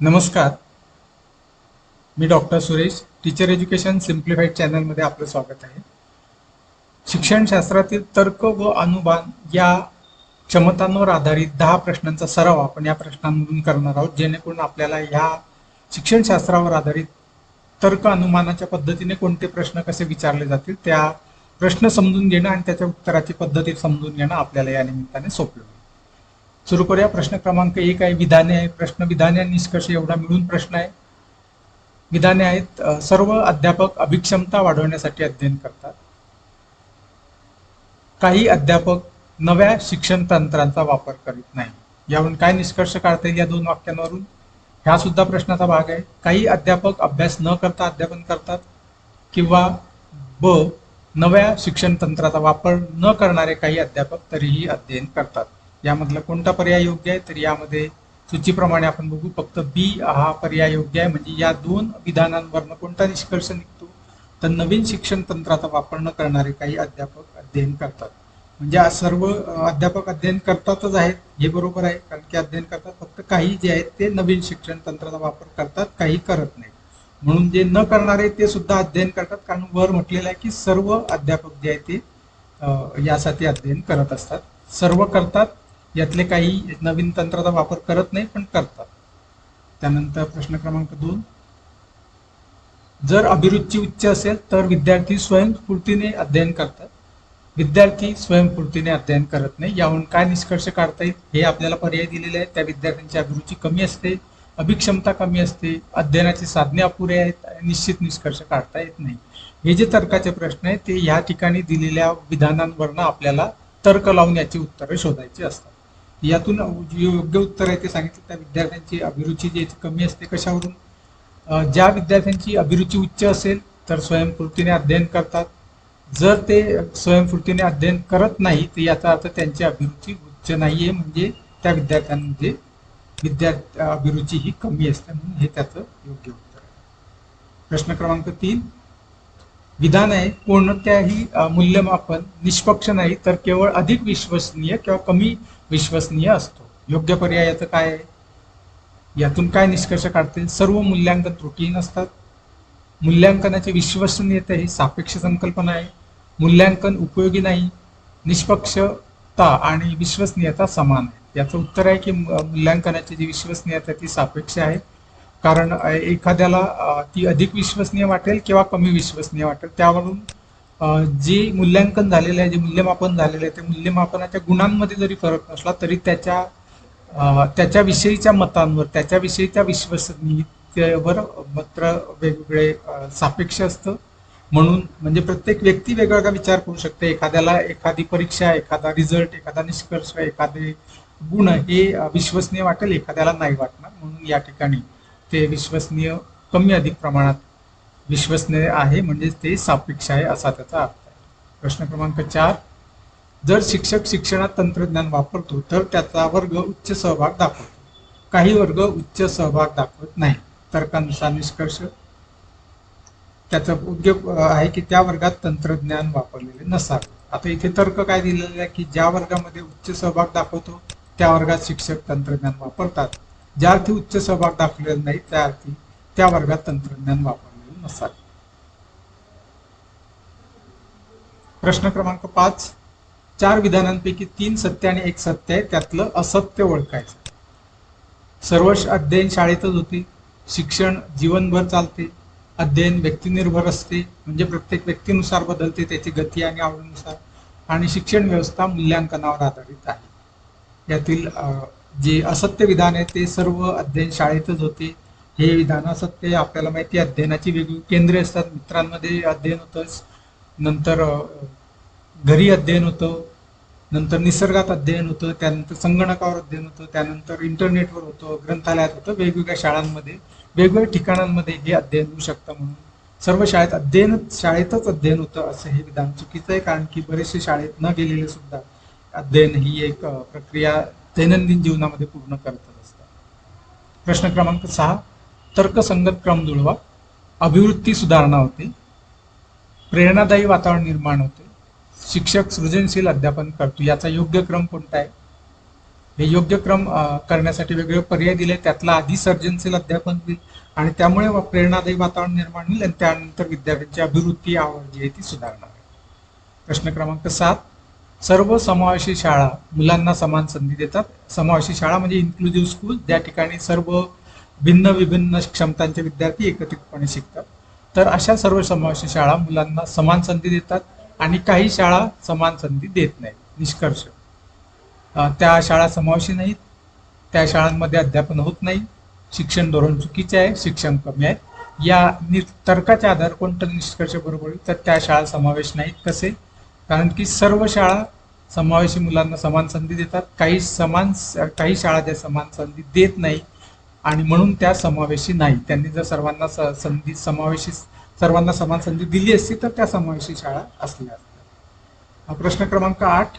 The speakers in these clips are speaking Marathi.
नमस्कार. मी doctor Suresh teacher education simplified चॅनलमध्ये आपलं स्वागत आहे. शिक्षणशास्त्रातील तर्क व अनुमान या क्षमतांवर आधारित दहा प्रश्नांचा सराव आपण या प्रश्नांमधून करणार आहोत जेणेकरून आपल्याला ह्या शिक्षणशास्त्रावर आधारित तर्क अनुमानाच्या पद्धतीने कोणते प्रश्न कसे विचारले जातील त्या प्रश्न समजून घेणं आणि त्याच्या उत्तराची पद्धती समजून घेणं आपल्याला या निमित्ताने सोपे होईल. सुरू करूया. प्रश्न क्रमांक एक आहे विधाने आहे प्रश्न विधाने आणि निष्कर्ष एवढा मिळून प्रश्न आहे. विधाने आहेत सर्व अध्यापक अभिक्षमता वाढवण्यासाठी अध्ययन करतात. काही अध्यापक नव्या शिक्षण तंत्रांचा वापर करीत नाही यावरून काय निष्कर्ष काढता येईल या दोन वाक्यांवरून? ह्या सुद्धा प्रश्नाचा भाग आहे. काही अध्यापक अभ्यास न करता अध्यापन करतात किंवा ब नव्या शिक्षण तंत्राचा वापर न करणारे काही अध्यापक तरीही अध्ययन करतात. यामधला कोणता पर्याय योग्य आहे? तर यामध्ये सूचीप्रमाणे आपण बघू फक्त बी हा पर्याय योग्य आहे. म्हणजे या दोन विधानांवरनं कोणता निष्कर्ष निघतो? तर नवीन शिक्षण तंत्राचा वापर न करणारे काही अध्यापक अध्ययन करतात. म्हणजे सर्व अध्यापक अध्ययन करतातच आहेत. हे बरोबर आहे कारण की अध्ययन करतात. फक्त काही जे आहेत ते नवीन शिक्षण तंत्राचा वापर करतात काही करत नाही म्हणून जे न करणारे ते सुद्धा अध्ययन करतात. कारण वर म्हटलेलं आहे की सर्व अध्यापक जे आहेत ते यासाठी अध्ययन करत असतात. सर्व करतात यातले काही नवीन तंत्राचा वापर करत नाही पण करतात. त्यानंतर प्रश्न क्रमांक दोन. जर अभिरुची उच्च असेल तर विद्यार्थी स्वयंस्फूर्तीने अध्ययन करतात. विद्यार्थी स्वयंस्फूर्तीने अध्ययन करत नाही. याहून काय निष्कर्ष काढता येईल हे आपल्याला पर्याय दिलेले आहेत. त्या विद्यार्थ्यांची अभिरुची कमी असते अभिक्षमता कमी असते अध्ययनाची साधने अपुरे आहेत आणि निश्चित निष्कर्ष काढता येत नाही. हे जे तर्काचे प्रश्न आहेत ते ह्या ठिकाणी दिलेल्या विधानांवरनं आपल्याला तर्क लावून याची उत्तरं शोधायची असतात. यातून योग्य उत्तर आहे ते सांगितलं. त्या विद्यार्थ्यांची अभिरुची जी कमी असते कशावरून? ज्या विद्यार्थ्यांची अभिरुची उच्च असेल तर स्वयंस्फूर्तीने अध्ययन करतात. जर ते स्वयंस्फूर्तीने अध्ययन करत नाही तर याचा अर्थ त्यांची अभिरुची उच्च नाही आहे म्हणजे त्या विद्यार्थ्यांमध्ये विद्यार्थी अभिरुची ही कमी असते म्हणून हे त्याचं योग्य उत्तर आहे. प्रश्न क्रमांक तीन. विधान आहे कोणत्याही मूल्यमापन निष्पक्ष नाही तर केवळ अधिक विश्वसनीय किंवा कमी विश्वसनीय असतो. योग्य पर्यायाचं काय आहे? यातून काय निष्कर्ष काढतील? सर्व मूल्यांकन त्रुटी नसतात. मूल्यांकनाची विश्वसनीयता ही सापेक्ष संकल्पना आहे. मूल्यांकन उपयोगी नाही. निष्पक्षता आणि विश्वसनीयता समान आहे. याचं उत्तर आहे की मूल्यांकनाची जी विश्वसनीयता ती सापेक्ष आहे. कारण एखाद्याला ती अधिक विश्वसनीय वाटेल किंवा कमी विश्वसनीय वाटेल त्यावरून जे मूल्यांकन झालेलं आहे जे मूल्यमापन झालेलं आहे त्या मूल्यमापनाच्या गुणांमध्ये जरी फरक नसला तरी त्याच्या त्याच्याविषयीच्या मतांवर त्याच्याविषयीच्या विश्वसनीयतेवर मात्र वेगवेगळे सापेक्ष असतं. म्हणून म्हणजे प्रत्येक व्यक्ती वेगवेगळा विचार करू शकते. एखाद्याला एखादी परीक्षा एखादा रिझल्ट एखादा निष्कर्ष एखादे गुण हे विश्वसनीय वाटेल एखाद्याला नाही वाटणार. म्हणून या ठिकाणी ते विश्वसनीय कमी अधिक प्रमाणात विश्वसनीय आहे म्हणजेच ते सापेक्ष आहे असा त्याचा अर्थ आहे. प्रश्न क्रमांक चार जर शिक्षक शिक्षणात तंत्रज्ञान वापरतो तर त्याचा वर्ग उच्च सहभाग दाखवतो. काही वर्ग उच्च सहभाग दाखवत नाही. तर्कानुसार निष्कर्ष. त्याचा उद्योग आहे की त्या वर्गात तंत्रज्ञान वापरलेले नसावे. आता इथे तर्क काय दिलेला आहे की ज्या वर्गामध्ये उच्च सहभाग दाखवतो त्या वर्गात शिक्षक तंत्रज्ञान वापरतात. ज्या अर्थी उच्च सहभाग दाखवलेला नाही त्या अर्थी त्या वर्गात तंत्रज्ञान वापरतात. नसावे प्रश्न क्रमांक पाच. चार विधानांपैकी तीन सत्य आणि एक सत्य आहे. त्यातलं असत्य ओळखायचं. सर्व अध्ययन शाळेतच होते. शिक्षण जीवनभर चालते. अध्ययन व्यक्तिनिर्भर असते. म्हणजे प्रत्येक व्यक्तीनुसार बदलते. त्याची गती आणि आवडीनुसार आणि शिक्षण व्यवस्था मूल्यांकनावर आधारित आहे. यातील जे असत्य विधान आहे ते सर्व अध्ययन शाळेतच होते. हे विधान असतात ते आपल्याला माहिती आहे. अध्ययनाची वेगवेगळी केंद्रे असतात. मित्रांमध्ये अध्ययन होतंच नंतर घरी अध्ययन होतं. नंतर निसर्गात अध्ययन होतं. त्यानंतर संगणकावर अध्ययन होतं. त्यानंतर इंटरनेटवर होतं. ग्रंथालयात होतं. वेगवेगळ्या शाळांमध्ये वेगवेगळ्या ठिकाणांमध्ये हे अध्ययन होऊ शकतं म्हणून. सर्व शाळेत अध्ययन शाळेतच अध्ययन होतं असं हे विधान चुकीचं आहे. कारण की बरेचसे शाळेत न गेलेले सुद्धा अध्ययन ही एक प्रक्रिया दैनंदिन जीवनामध्ये पूर्ण करत असतात. प्रश्न क्रमांक सहा. तर्कसंगत क्रम जुळवा. अभिवृत्ती सुधारणा होते. प्रेरणादायी वातावरण निर्माण होते. शिक्षक सृजनशील अध्यापन करतो. याचा योग्य क्रम कोणता आहे? हे योग्य क्रम करण्यासाठी वेगवेगळे पर्याय दिले. त्यातला आधी सर्जनशील अध्यापन होईल आणि त्यामुळे प्रेरणादायी वातावरण निर्माण होईल आणि त्यानंतर विद्यार्थ्यांची अभिवृत्ती आवड जी आहे ती सुधारणार आहे प्रश्न क्रमांक सात. सर्व समावेशी शाळा मुलांना समान संधी देतात. समावेशी शाळा म्हणजे इन्क्लुझिव्ह स्कूल ज्या ठिकाणी सर्व भिन्न विभिन्न क्षमतांचे विद्यार्थी एकत्रितपणे शिकतात. तर अशा सर्व समावेश शाळा मुलांना समान संधी देतात आणि काही शाळा समान संधी देत नाहीत. निष्कर्ष. त्या शाळा समावेशी नाहीत. त्या शाळांमध्ये अध्यापन होत नाही. शिक्षण धोरण चुकीचे आहे. शिक्षण कमी आहे. या नि तर्काच्या आधार कोणता निष्कर्ष बरोबर? होईल तर त्या शाळा समावेश नाहीत. कसे? कारण की सर्व शाळा समावेशी मुलांना समान संधी देतात. काही समान काही शाळा ज्या समान संधी देत नाही आणि म्हणून त्या समावेशी नाही. त्यांनी जर सर्वांना संधी समावेशी सर्वांना समान संधी दिली असती तर त्या समावेशी शाळा असल्या असत्या. हा प्रश्न क्रमांक आठ.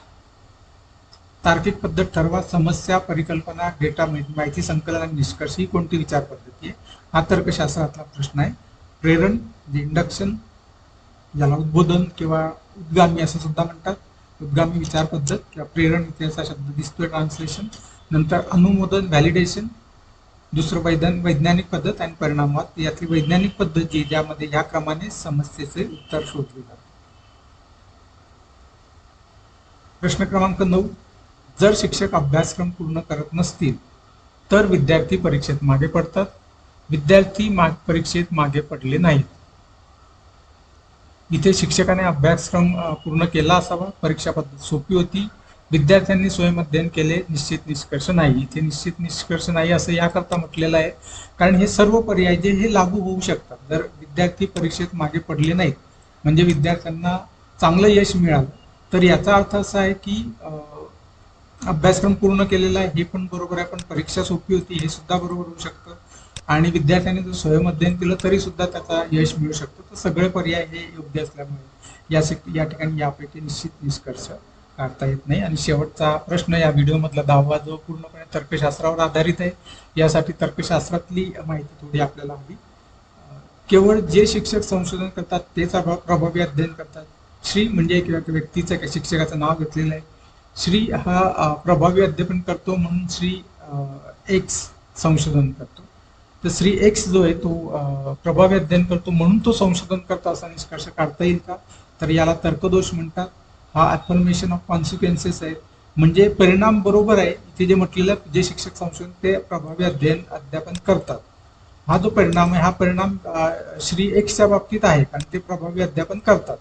तार्किक पद्धत ठरवा समस्या परिकल्पना डेटा माहिती संकलन आणि निष्कर्ष ही कोणती विचार पद्धती आहे? हा तर्कशास्त्रातला प्रश्न आहे. प्रेरण इंडक्शन ज्याला उद्बोधन किंवा उद्गामी असं सुद्धा म्हणतात. उद्गामी विचार पद्धत किंवा प्रेरण इतिहास शब्द दिसतोय ट्रान्सलेशन नंतर अनुमोदन व्हॅलिडेशन दुसरं वैधान वैज्ञानिक पद्धत आणि परिणामवाद यातली वैज्ञानिक पद्धत जी ज्यामध्ये ह्या क्रमाने समस्येचे उत्तर शोधले जाते. प्रश्न क्रमांक नऊ. जर शिक्षक अभ्यासक्रम पूर्ण करत नसतील तर विद्यार्थी परीक्षेत मागे पडतात. विद्यार्थी माग परीक्षेत मागे पडले नाहीत. इथे शिक्षकाने अभ्यासक्रम पूर्ण केला असावा. परीक्षा पद्धत सोपी होती. विद्यार्थ्यांनी स्वयं अध्ययन केले निश्चित निष्कर्ष नाही. इथे निश्चित निष्कर्ष नाही असं याकरता म्हटलेलं आहे. कारण हे सर्व पर्याय जे हे लागू होऊ शकतात. जर विद्यार्थी परीक्षेत मागे पडले नाहीत म्हणजे विद्यार्थ्यांना चांगलं यश मिळालं तर याचा अर्थ असा आहे की अभ्यासक्रम पूर्ण केलेला आहे. हे पण बरोबर आहे पण परीक्षा सोपी होती हे सुद्धा बरोबर होऊ शकतं. आणि विद्यार्थ्यांनी जर स्वयं अध्ययन केलं तरी सुद्धा त्याचा यश मिळू शकतो. तर सगळे पर्याय हे योग्य असल्यामुळे या या ठिकाणी यापैकी निश्चित निष्कर्ष काढता येत नाही. आणि शेवटचा प्रश्न या व्हिडिओमधला दहावा जो पूर्णपणे तर्कशास्त्रावर आधारित आहे यासाठी तर्कशास्त्रातली माहिती थोडी आपल्याला हवी. केवळ जे शिक्षक संशोधन करतात तेच प्रभावी अध्ययन करतात. श्री म्हणजे एक व्यक्तीचं एका शिक्षकाचं नाव घेतलेलं आहे. श्री हा प्रभावी अध्यापन करतो म्हणून श्री एक्स संशोधन करतो. तर श्री एक्स जो आहे तो प्रभावी अध्ययन करतो म्हणून तो संशोधन करतो असा निष्कर्ष काढता येईल का? तर याला तर्कदोष म्हणतात. हा अफर्मेशन ऑफ कॉन्सिक्वेन्सेस आहे. म्हणजे परिणाम बरोबर आहे. इथे जे म्हटलेलं जे शिक्षक संशोधन ते प्रभावी अध्ययन अध्यापन करतात. हा जो परिणाम आहे हा परिणाम श्री एक्सच्या बाबतीत आहे कारण ते प्रभावी अध्यापन करतात.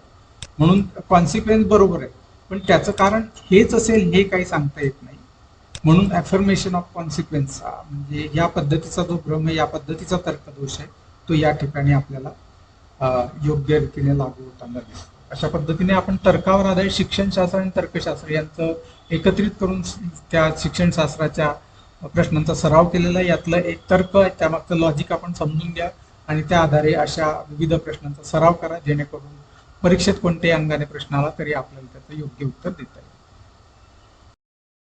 म्हणून कॉन्सिक्वेन्स बरोबर आहे. पण त्याचं कारण हेच असेल हे काही सांगता येत नाही. म्हणून अफर्मेशन ऑफ कॉन्सिक्वेन्स म्हणजे या पद्धतीचा जो भ्रम आहे या पद्धतीचा तर्कदोष आहे तो या ठिकाणी आपल्याला योग्य रीतीने लागू होताना दिसतो. अशा पद्धतीने आपण तर्कावर आधारित शिक्षणशास्त्र आणि तर्कशास्त्र यांचं एकत्रित करून त्या शिक्षणशास्त्राच्या प्रश्नांचा सराव केलेला यातलं एक तर्क आहे त्यामागचं लॉजिक आपण समजून घ्या आणि त्या आधारे अशा विविध प्रश्नांचा सराव करा जेणेकरून परीक्षेत कोणत्याही अंगाने प्रश्न आला तरी आपल्याला त्याचं योग्य उत्तर देता येईल.